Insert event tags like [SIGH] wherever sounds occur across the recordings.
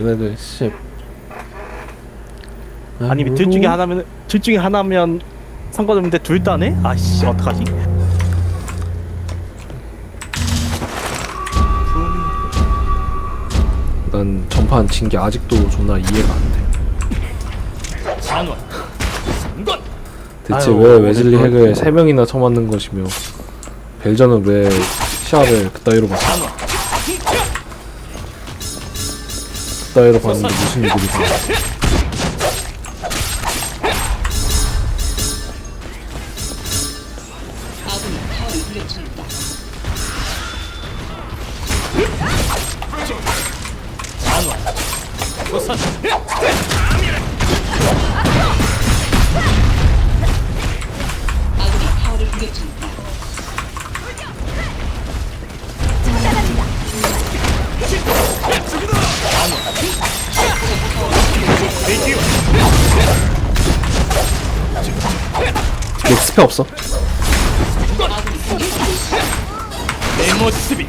얘네들 씨. 아니 둘 중에 하나면 둘 중에 하나면 상관없는데 둘 다네? 아씨 어떡하지? 난 전판 진 게 아직도 존나 이해가 안 돼. 잔원. 상권 대체 아유, 왜 웨즐리 오늘 핵을 3명이나 쳐맞는 것이며 벨전은 왜 시합을 그따위로 잔원 그따위로 봤는데 무슨 일들이 있 스페 없어? 내 모습이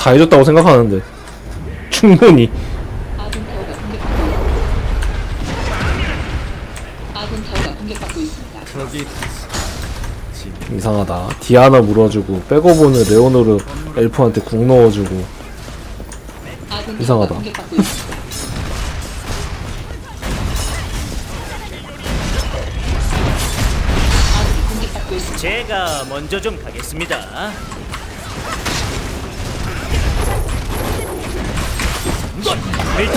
다 해줬다고 생각하는데 충분히 이상하다 디아나 물어주고 백오브는 레오노르 엘프한테 궁 넣어주고 이상하다. 제가 먼저 좀 가겠습니다. 이건 벨트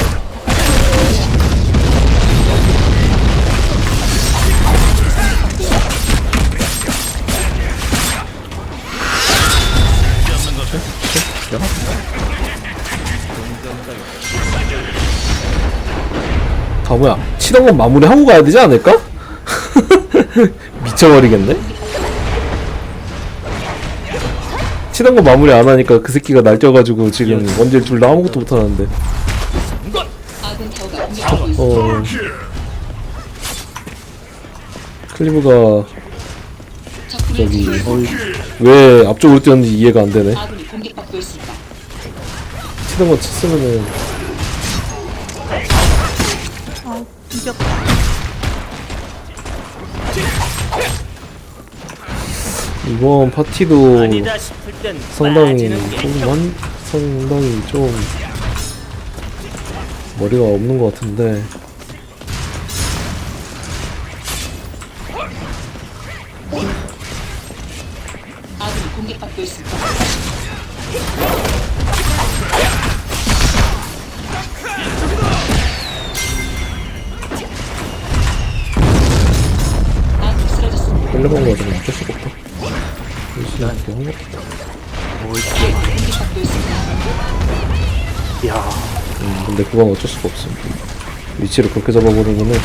바보야 치던 건 마무리하고 가야 되지 않을까? [LAUGHS] 미쳐버리겠네 치던 거 마무리 안 하니까 그 새끼가 날뛰어가지고 지금 원딜 둘 다 아무것도 못 하는데 공격받고 있습니다. 어 클리브가 저기 왜 앞쪽으로 뛰었는지 이해가 안 되네. 치던 거 쳤으면은 이 번 파티도 상당히 빠지는 게좀 완, 상당히 좀 머리가 없는 것 같은데. 헬레방 가지고 어쩔 수가 없다 야. 음, 근데 그건 어쩔 수가 없어. 위치를 그렇게 잡아버리면은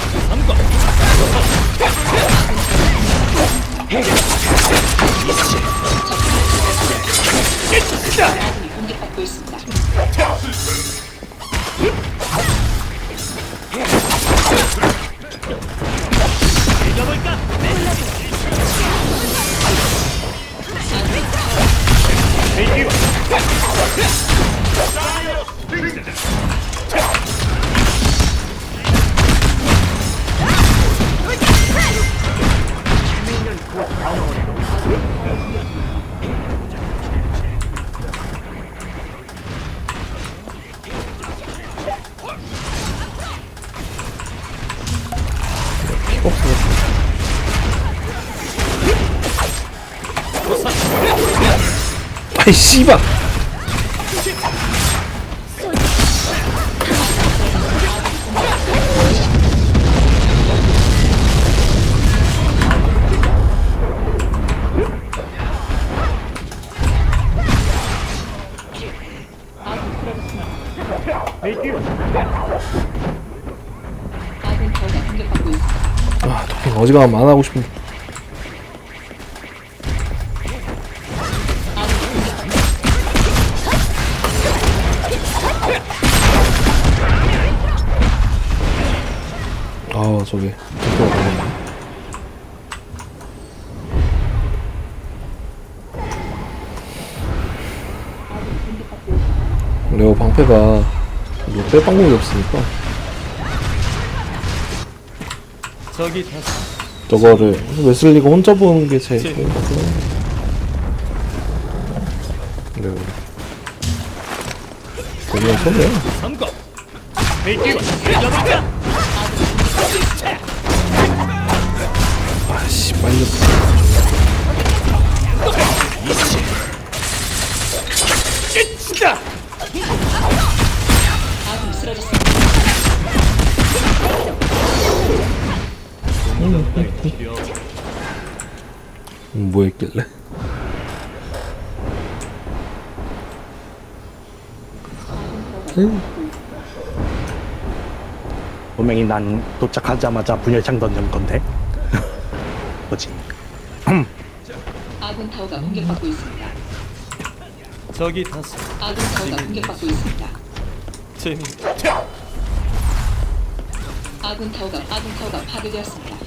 아이 씨발. 벨트 아군 타워 아 도핑 어지간하면 안 하고 싶은데 아 저게 tempo가 걸렸네. 레오 방패가 뭐 뺄 방법이 없으니까 저기 다시 저거를 웨슬리가 혼자 보는 게 제일 좋은 것 같아요. 네. 그냥 손해요. 밀기와 밀려볼까? 아씨, 빨리. 끝이다. 아군이 쓰러졌습 뭐 했길래? 분명히 난 도착하자마자 분열창 던진 건데. [LAUGHS] 뭐지? 아군 타워가 공격받고 있습니다. 저기 다시 아군 타워가 공격받고 있습니다. 재미. 아군 타워가 아군 타워가 파괴되었습니다.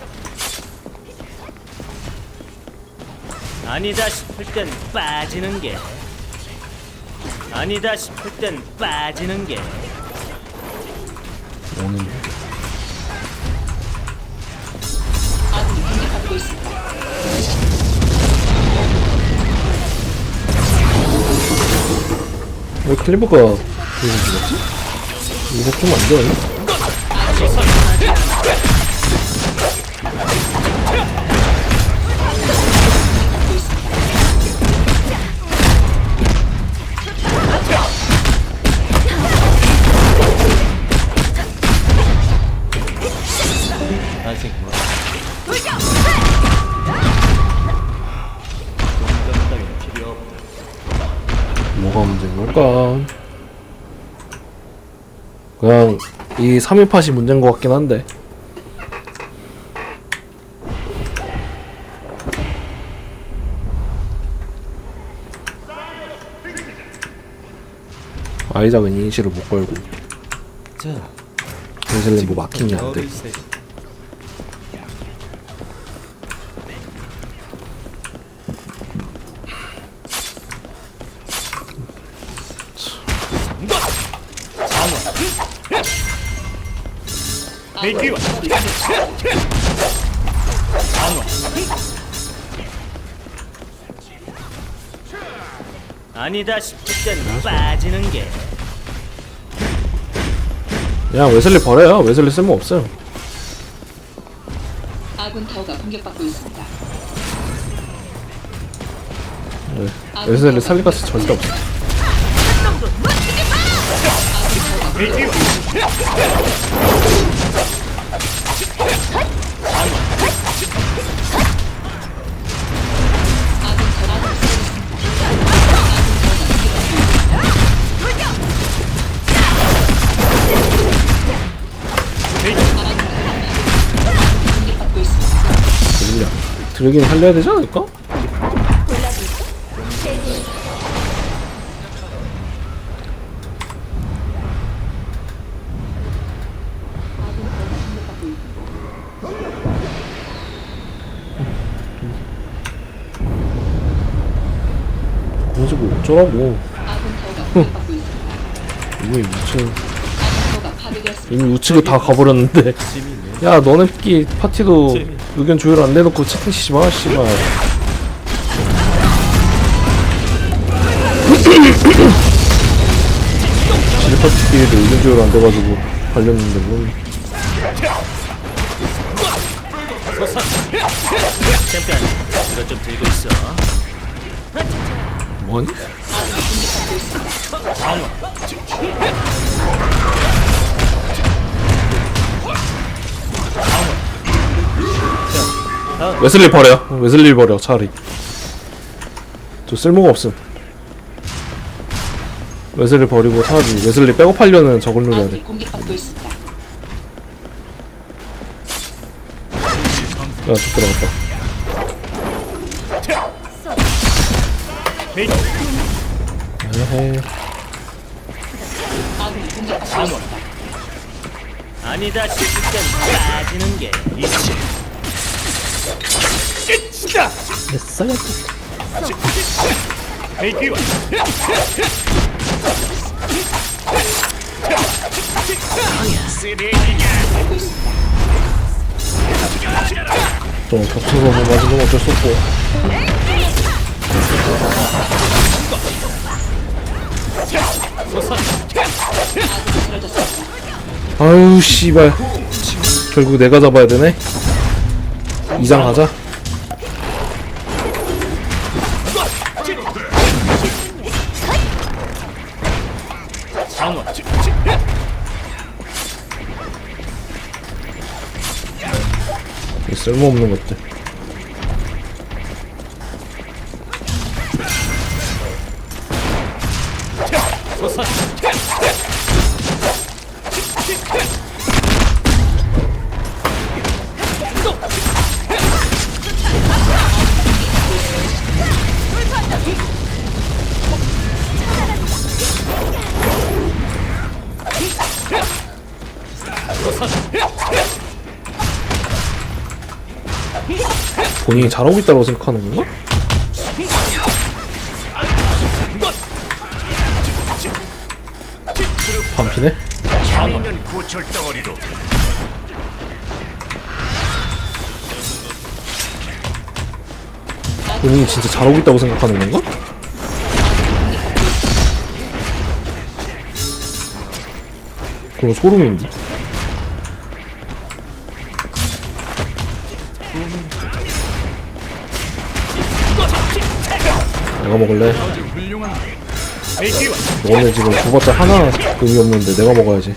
아니다 싶을 땐 빠지는 게 아니다 싶을 땐 빠지는 게 아군이 공격받고 있습니다. 왜 클리버가 이거 죽었지? 이거 좀안 되네. 아직 이 3인팟이 문제인 것 같긴 한데. 아이작은 이니시를 못 걸고 자, 벤슬린 뭐 막힌 게안 돼. 아니다 싶을 땐 빠지는 게 그냥 웨슬리 버려요. 웨슬리 쓸모 없어요. 아군 타워가 공격받고 있습니다. 네. 웨슬리 살릴 가치 절대 없어. 드래긴 살려야 되지 않을까? 어쩌라고 공격받고 있습니다. 이거 우측. 이미 우측을 다 가버렸는데. 야 너네끼리 파티도 의견 조율 안 내놓고 채팅 치지 마 씨발. 질 파티끼리도 의견 조율 안 돼가지고 갈렸는데 뭐. 챔피언 이것 좀 들고 있어. 뭐니? 웨슬리 버려. 웨슬리 버려 차라리. 저 쓸모가 없음. 웨슬리 버리고 차라리 웨슬리 백업하려는 저걸 노려야 돼. 공격받고 있습니다. 쭉 들어갔다. 에헤. 아군이 공격받고 있습니다. 아니다 싶을 땐 빠지는 게 있지. 됐어요. 대기와 좀뭐 맞은 건 어쩔 수 없고. 아유 씨발. 결국 내가 잡아야 되네. 이장 하자. 장원 이 쓸모없는 것들. 소선 본인이 잘하고 있다고 생각하는 건가? 반피네? 장면 고철 덩어리로 본인이 진짜 잘하고 있다고 생각하는 건가? 그럼 소름인데? 내가 먹을래? 너네 지금 구봤자 하나 의미 없는데 내가 먹어야지.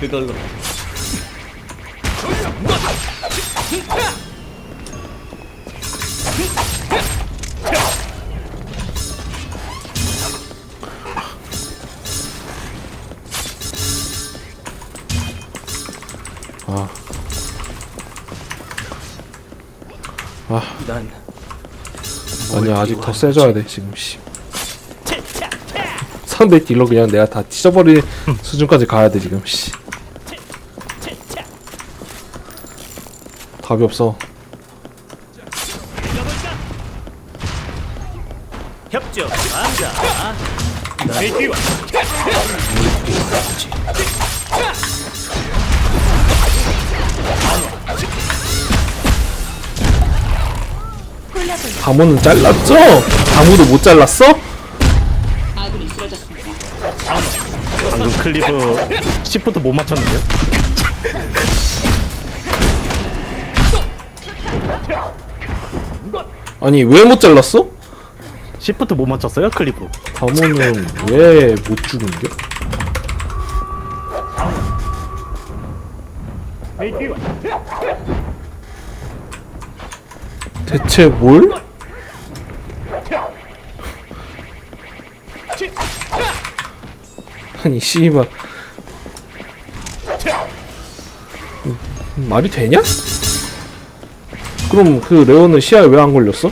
그걸로 난 아니야 아직 더 세져야 돼 지금 씨. 상대 딜러 그냥 내가 다 찢어버릴 수준까지 가야 돼 지금 씨. 답이 없어. 협조 남자 대기와 다모는 잘랐죠? 다모도 못 잘랐어? 방금 클리브 시프트 못 맞췄는데요? 아니 왜 못 잘랐어? 시프트 못 맞췄어요? 클리브. 다모는 왜 못 죽은겨? 대체 뭘? 아니 씨발 음, 말이 되냐? 그럼 그 레오는 시야에 왜 안 걸렸어?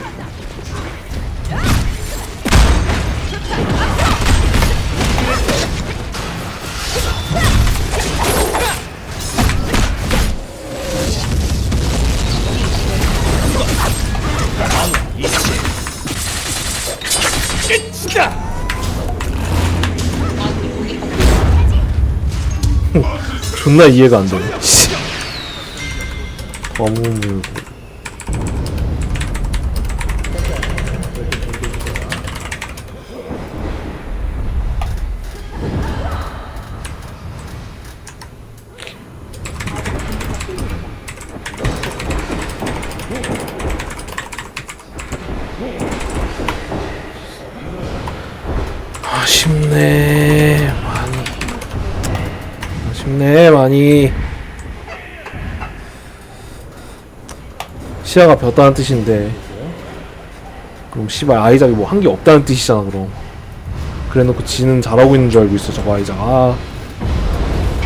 존나 이해가 안. 씨. 어무 아쉽네 많이 많이 시야가 벽다는 뜻인데 그럼 씨발 아이작이 뭐 한 게 없다는 뜻이잖아 그럼 그래놓고 지는 잘하고 있는 줄 알고 있어 저거 아이작 아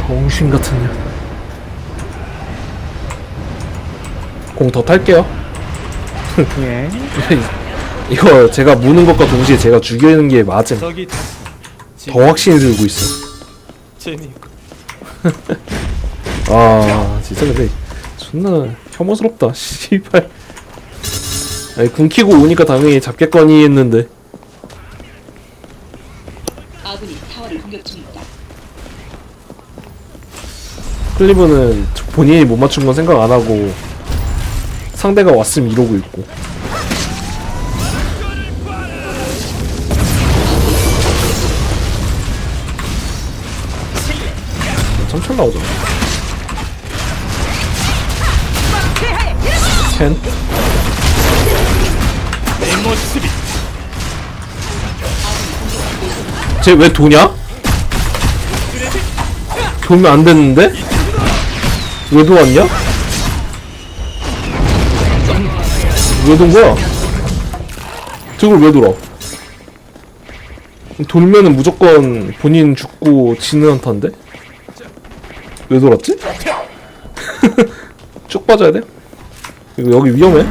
병신 같은 년. 공 더 탈게요. 예. [LAUGHS] 이거 제가 무는 것과 동시에 제가 죽이는 게 맞음. 더 확신이 들고 있어. 제니 [LAUGHS] 아 진짜 근데 존나 혐오스럽다. [LAUGHS] 씨발. 아니 군 키고 오니까 당연히 잡겠거니 했는데 아군이 타워를 공격 중입니다. 클리브는 본인이 못 맞춘 건 생각 안 하고 상대가 왔음 이러고 있고. 천천 나오잖아. 텐. 내 모습이 쟤왜 도냐? 도면 안 됐는데? 왜 도왔냐? 왜 돈 거야? 저걸 왜 돌아? 돌면은 무조건 본인 죽고 지는 한타인데? 왜 돌았지? [LAUGHS] 쭉 빠져야 돼? 이거 여기 위험해?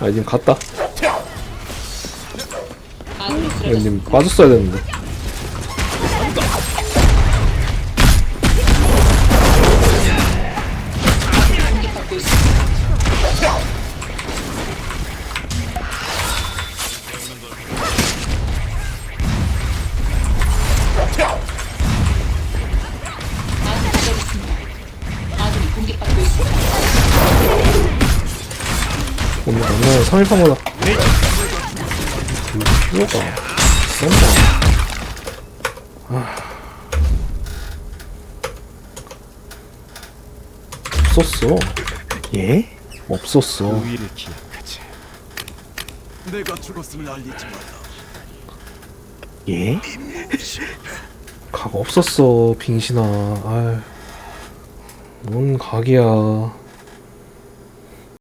아 이제 갔다 쓰러졌습니다. 님 빠졌어야 되는데 오늘 오늘 3일판보다 필요가 쏜다 아. 없었어 예? 없었어 위를 내가 죽었음을 알리지 마라. 예? 각 없었어 빙신아 아휴 뭔 각이야